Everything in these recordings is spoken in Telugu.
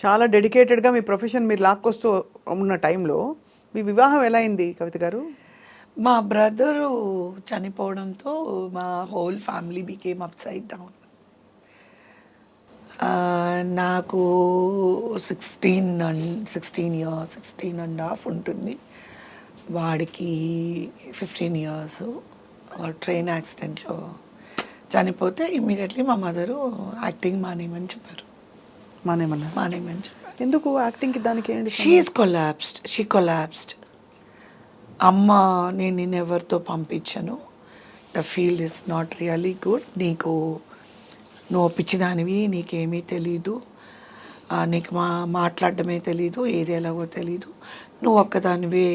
చాలా డెడికేటెడ్గా మీ ప్రొఫెషన్ మీరు లాక్కొస్తూ ఉన్న టైంలో మీ వివాహం ఎలా అయింది కవిత గారు? మా బ్రదరు చనిపోవడంతో మా whole family became upside down నాకు sixteen and sixteen years sixteen and half ఉంటుంది. వాడికి ఫిఫ్టీన్ ఇయర్స్ ట్రైన్ యాక్సిడెంట్లో చనిపోతే ఇమ్మీడియట్లీ మా మదరు యాక్టింగ్ మానేయమని చెప్పారు. మానేమన్నా? చెప్పారు ఎందుకు యాక్టింగ్కి దానికి ఏంటి షీఈస్ కొలాప్స్డ్ షీ కొలాప్స్డ్ అమ్మ నేను నేను ఎవరితో పంపించను? The field is not really good నీకు నువ్వు పిచ్చిదానివి నీకేమీ తెలీదు. నీకు మా మాట్లాడడమే తెలీదు ఏది ఎలాగో తెలీదు. నువ్వు ఒక్కదానివే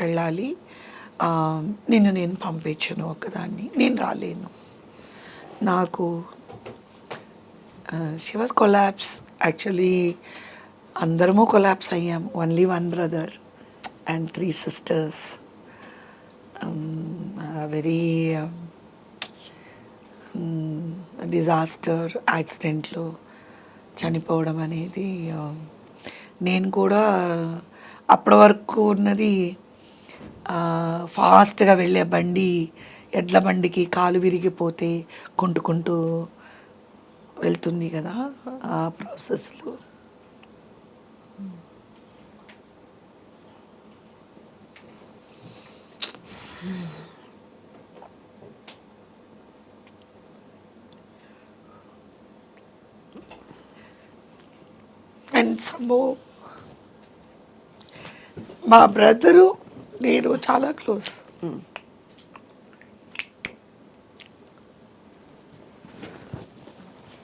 వెళ్ళాలి. నిన్ను నేను పంపించను ఒక్కదాన్ని. నేను రాలేను. నాకు షీ వాజ్ కొలాప్స్ యాక్చువల్లీ అందరము కొలాప్స్ అయ్యాం. Only one brother and three sisters very disaster యాక్సిడెంట్లు చనిపోవడం అనేది um, నేను కూడా అప్పటి వరకు ఉన్నది ఫాస్ట్గా వెళ్ళే బండి ఎడ్ల బండికి కాలు విరిగిపోతే కుంటుకుంటూ వెళ్తుంది కదా ఆ ప్రాసెస్లో. అండ్ సమ్మో మా బ్రదరు నేను చాలా క్లోజ్.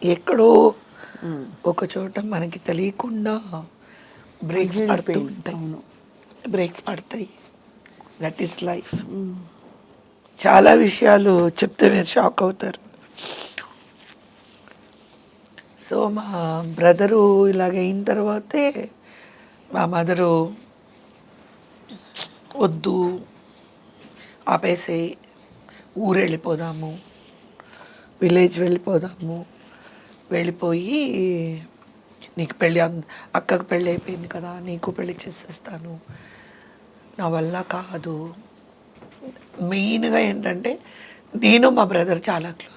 ఎక్కడో ఒక చోట మనకి తెలియకుండా బ్రేక్స్ పడుతూ ఉంటాయి. బ్రేక్స్ పడతాయి. దట్ ఈస్ లైఫ్ చాలా విషయాలు చెప్తే మీరు షాక్ అవుతారు. సో మా బ్రదరు ఇలాగ అయిన తర్వాతే మా మదరు వద్దు ఆపేసి ఊరు వెళ్ళిపోదాము విలేజ్ వెళ్ళిపోదాము వెళ్ళిపోయి నీకు పెళ్ళి అం- అక్కకు పెళ్ళి అయిపోయింది కదా నీకు పెళ్ళి చేసేస్తాను. నా వల్ల కాదు. మెయిన్గా ఏంటంటే నేను మా బ్రదర్ చాలా క్లోజ్.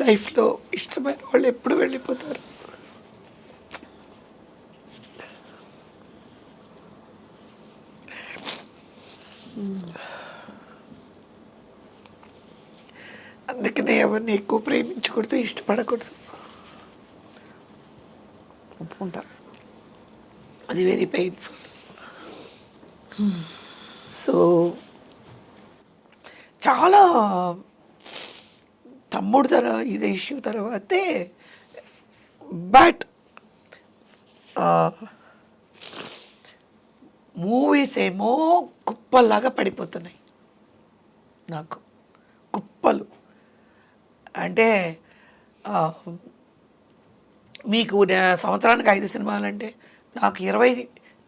లైఫ్లో ఇష్టమైన వాళ్ళు ఎప్పుడు వెళ్ళిపోతారు? అందుకనే ఎవరిని ఎక్కువ ప్రేమించకూడదు ఇష్టపడకూడదు. ఒప్పుకుంటారు. అది వెరీ పెయిన్ఫుల్ సో చాలా తమ్ముడు తర ఇది ఇష్యూ తర్వాతే బట్ మూవీస్ ఏమో కుప్పల్లాగా పడిపోతున్నాయి. నాకు కుప్పలు. అంటే మీకు సంవత్సరానికి ఐదు సినిమాలు అంటే నాకు ఇరవై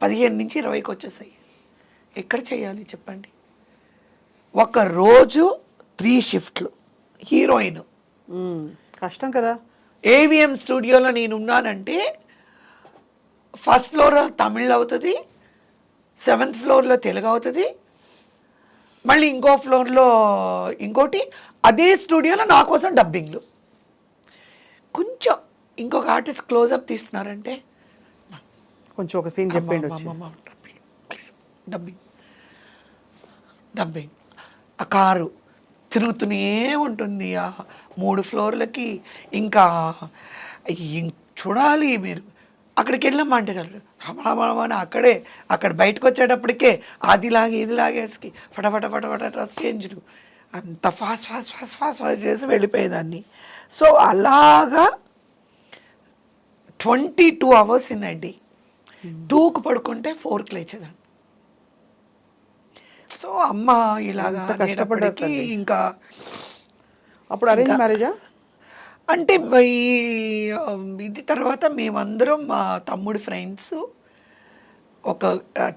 పదిహేను నుంచి ఇరవైకి వచ్చేసాయి. ఎక్కడ చేయాలి చెప్పండి? ఒక రోజు త్రీ షిఫ్ట్లు. హీరోయిన్. కష్టం కదా. ఏవిఎం స్టూడియోలో నేను ఉన్నానంటే ఫస్ట్ ఫ్లోర్ తమిళ్ అవుతుంది సెవెంత్ ఫ్లోర్లో తెలుగు అవుతుంది మళ్ళీ ఇంకో ఫ్లోర్లో ఇంకోటి అదే స్టూడియోలో నా కోసం డబ్బింగ్లు. కొంచెం ఇంకొక ఆర్టిస్ట్ క్లోజప్ తీస్తున్నారంటే కొంచెం ఒక సీన్ చెప్పండి డబ్బింగ్ డబ్బింగ్. ఆ కారు తిరుగుతూనే ఉంటుంది. ఆ మూడు ఫ్లోర్లకి ఇంకా చూడాలి మీరు. అక్కడికి వెళ్ళమ్మా అంటే చాలు. రమణ అక్కడే అక్కడ బయటకు వచ్చేటప్పటికే అదిలాగే ఇదిలాగేసి ఫటఫట ఫటఫట డ్రెస్ చేంజ్లు అంత fast fast fast fast fast చేసి వెళ్ళిపోయేదాన్ని సో అలాగా twenty two hours in day. టూకు పడుకుంటే ఫోర్కి లేచేదాన్ని సో అమ్మ ఇలాగా తల్లి. ఇంకా అప్పుడు అరేంజ్ మ్యారేజా అంటే ఈ ఆ, ఇది తర్వాత మేమందరం మా తమ్ముడి ఫ్రెండ్స్ ఒక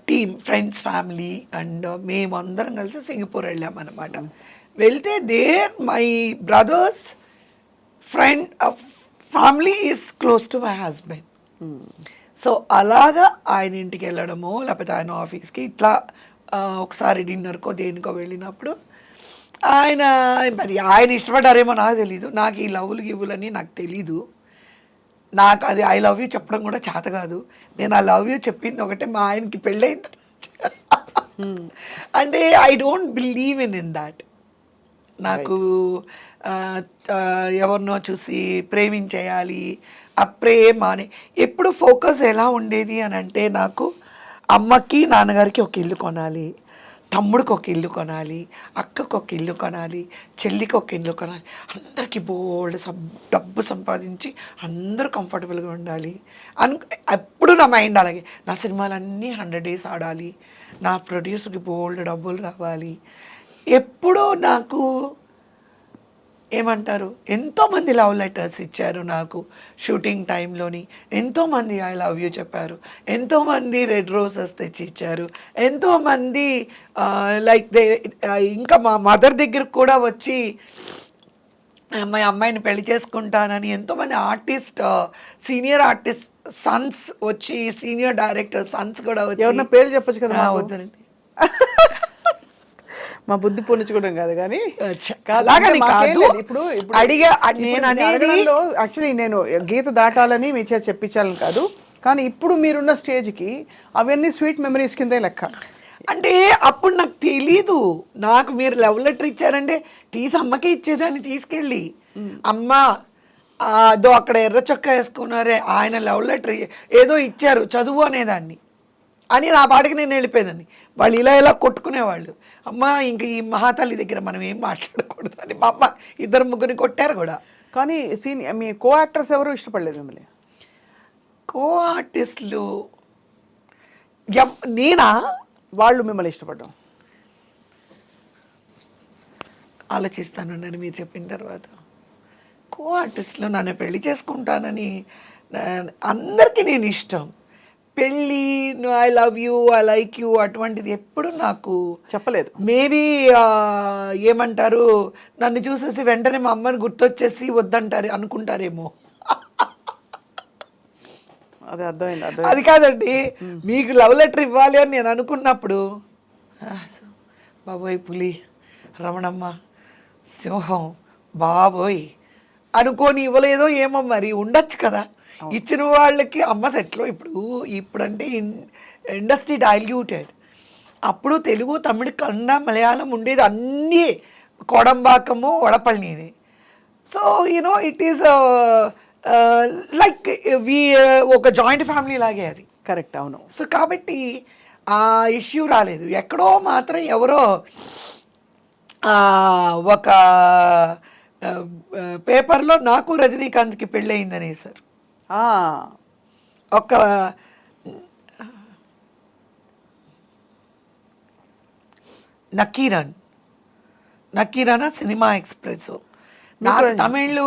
టీమ్ ఫ్రెండ్స్ ఫ్యామిలీ అండ్ మేమందరం కలిసి సింగపూర్ వెళ్ళామన్నమాట. వెళ్తే there my brothers friend family is close to my husband. So అలాగా ఆయన ఇంటికి వెళ్ళడమో లేకపోతే ఆయన ఆఫీస్కి ఇట్లా ఒకసారి డిన్నర్కో దేనికో వెళ్ళినప్పుడు ఆయన మరి ఆయన ఇష్టపడ్డారేమో నాకు తెలీదు. నాకు ఈ లవ్లు గివ్వులని నాకు తెలీదు. నాకు అది ఐ లవ్ యూ చెప్పడం కూడా చేత కాదు. నేను ఆ లవ్ యూ చెప్పింది ఒకటే మా ఆయనకి పెళ్ళైన తర్వాత. అంటే I don't believe in in that నాకు ఎవరినో చూసి ప్రేమించేయాలి ఆ ప్రేమ అని ఎప్పుడు ఫోకస్ ఎలా ఉండేది అని అంటే నాకు అమ్మకి నాన్నగారికి ఒక ఇల్లు కొనాలి తమ్ముడికి ఒక ఇల్లు కొనాలి అక్కకు ఒక ఇల్లు కొనాలి చెల్లికి ఒక ఇల్లు కొనాలి అందరికీ బోల్డ్ డబ్బు సంపాదించి అందరూ కంఫర్టబుల్గా ఉండాలి. అను ఎప్పుడు నా మైండ్ అలాగే నా సినిమాలన్నీ హండ్రెడ్ డేస్ ఆడాలి నా ప్రొడ్యూసర్కి బోల్డ్ డబ్బులు రావాలి ఎప్పుడూ నాకు ఏమంటారు? ఎంతోమంది లవ్ లెటర్స్ ఇచ్చారు నాకు షూటింగ్ టైంలోని. ఎంతోమంది ఐ లవ్ యూ చెప్పారు. ఎంతోమంది రెడ్ రోజెస్ తెచ్చి ఇచ్చారు. ఎంతోమంది లైక్ దే ఇంకా మా మదర్ దగ్గరకు కూడా వచ్చి అమ్మాయి అమ్మాయిని పెళ్ళి చేసుకుంటానని ఎంతోమంది ఆర్టిస్ట్ సీనియర్ ఆర్టిస్ట్ సన్స్ వచ్చి సీనియర్ డైరెక్టర్ సన్స్ కూడా వచ్చి పేరు చెప్పొచ్చు కదా? వద్దండి మా బుద్ధి పూనించుకోవడం కాదు కానీ. కాదు. ఇప్పుడు అడిగా- నేను అనేది- యాక్చువల్లీ నేను గీత దాటాలని మీ చేత చెప్పించాలని కాదు. కానీ ఇప్పుడు మీరున్న స్టేజ్కి అవన్నీ స్వీట్ మెమరీస్ కిందే లెక్క. అంటే అప్పుడు నాకు తెలీదు. నాకు మీరు లవ్ లెటర్ ఇచ్చారంటే తీసి అమ్మకే ఇచ్చేదాన్ని తీసుకెళ్ళి. అమ్మ అదో అక్కడ ఎర్ర చొక్కా వేసుకున్నారే ఆయన లవ్ లెటర్ ఏదో ఇచ్చారు చదువు అనేదాన్ని. అని నా పాటికి నేను వెళ్ళిపోయేదాన్ని వాళ్ళు ఇలా ఇలా కొట్టుకునేవాళ్ళు. అమ్మ ఇంక ఈ మహాతల్లి దగ్గర మనం ఏం మాట్లాడకూడదు అని మా అమ్మ ఇద్దరు ముగ్గురిని కొట్టారు కూడా. కానీ సీనియర్ మీ కో యాక్టర్స్ ఎవరు ఇష్టపడలేదు మిమ్మల్ని? కో ఆర్టిస్టులు నేనా? వాళ్ళు మిమ్మల్ని ఇష్టపడ్డం. ఆలోచిస్తానండి మీరు చెప్పిన తర్వాత. కో ఆర్టిస్ట్లో నన్ను పెళ్ళి చేసుకుంటానని అందరికీ నేను ఇష్టం. పెళ్ళి I love you I like you అటువంటిది ఎప్పుడు నాకు చెప్పలేదు. మేబీ ఏమంటారు నన్ను చూసేసి వెంటనే మా అమ్మని గుర్తొచ్చేసి వద్దంటారు అనుకుంటారేమో. అది అర్థమైంది అది కాదండి. మీకు లవ్ లెటర్ ఇవ్వాలి అని నేను అనుకున్నప్పుడు బాబోయ్ పులి రమణమ్మ సింహం బాబోయ్ అనుకోని ఇవ్వలేదో ఏమో మరి ఉండొచ్చు కదా? ఇచ్చిన వాళ్ళకి అమ్మ సెట్లో ఇప్పుడు ఇప్పుడంటే ఇండస్ట్రీ డైల్యూటెడ్. అప్పుడు తెలుగు తమిళ కన్నడ మలయాళం ఉండేది అన్నీ Kodambakkam వడపల్లిని so you know it is like we ఒక జాయింట్ ఫ్యామిలీ లాగే అది. కరెక్ట్ అవును. సో కాబట్టి ఆ ఇష్యూ రాలేదు. ఎక్కడో మాత్రం ఎవరో ఒక పేపర్లో నాకు రజనీకాంత్కి పెళ్ళయిందని సార్ ఒక నకీరన్. Nakkeeran cinema express. నాకు తమిళ్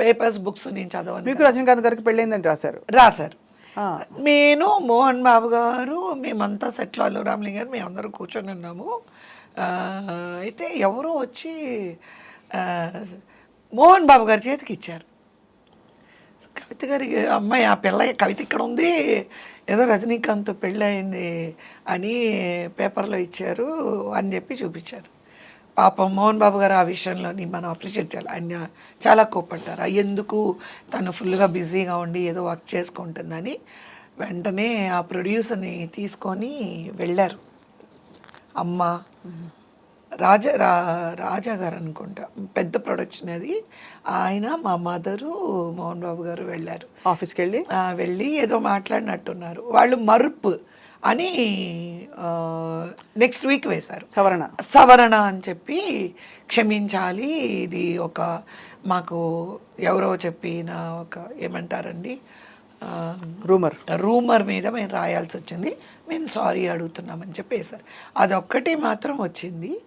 పేపర్స్ బుక్స్ నేను చదవను. మీకు రజనీకాంత్ గారికి పెళ్ళైందని రాశారు రాశారు నేను మోహన్ బాబు గారు మేమంతా సెట్లో అల్లు రామలింగ గారు మేమందరం కూర్చొని ఉన్నాము. అయితే ఎవరో వచ్చి మోహన్ బాబు గారి చేతికి ఇచ్చారు. కవిత గారికి అమ్మాయి ఆ పిల్ల కవిత ఇక్కడ ఉంది. ఏదో రజనీకాంత్ పెళ్ళయింది అని పేపర్లో ఇచ్చారు అని చెప్పి చూపించారు. పాపం మోహన్ బాబు గారు ఆ విషయంలోని మనం అప్రిషియేట్ చేయాలి. ఆయన చాలా కోప్పడ్డారు. ఎందుకు తను ఫుల్గా బిజీగా ఉండి ఏదో వర్క్ చేసుకుంటుందని వెంటనే ఆ ప్రొడ్యూసర్ని తీసుకొని వెళ్ళారు. అమ్మ రాజా రా రాజా గారు అనుకుంటా. పెద్ద ప్రొడక్షన్ అది. ఆయన మా మదరు మోహన్ బాబు గారు వెళ్ళారు. ఆఫీస్కి వెళ్ళి? వెళ్ళి ఏదో మాట్లాడినట్టున్నారు. వాళ్ళు మరుపు అని నెక్స్ట్ వీక్ వేశారు. సవరణ. సవరణ అని చెప్పి క్షమించాలి. ఇది ఒక మాకు ఎవరో చెప్పిన ఒక ఏమంటారండి? రూమర్ రూమర్ మీద మేము రాయాల్సి వచ్చింది. మేము సారీ అడుగుతున్నామని చెప్పేశారు. అదొక్కటి మాత్రం వచ్చింది.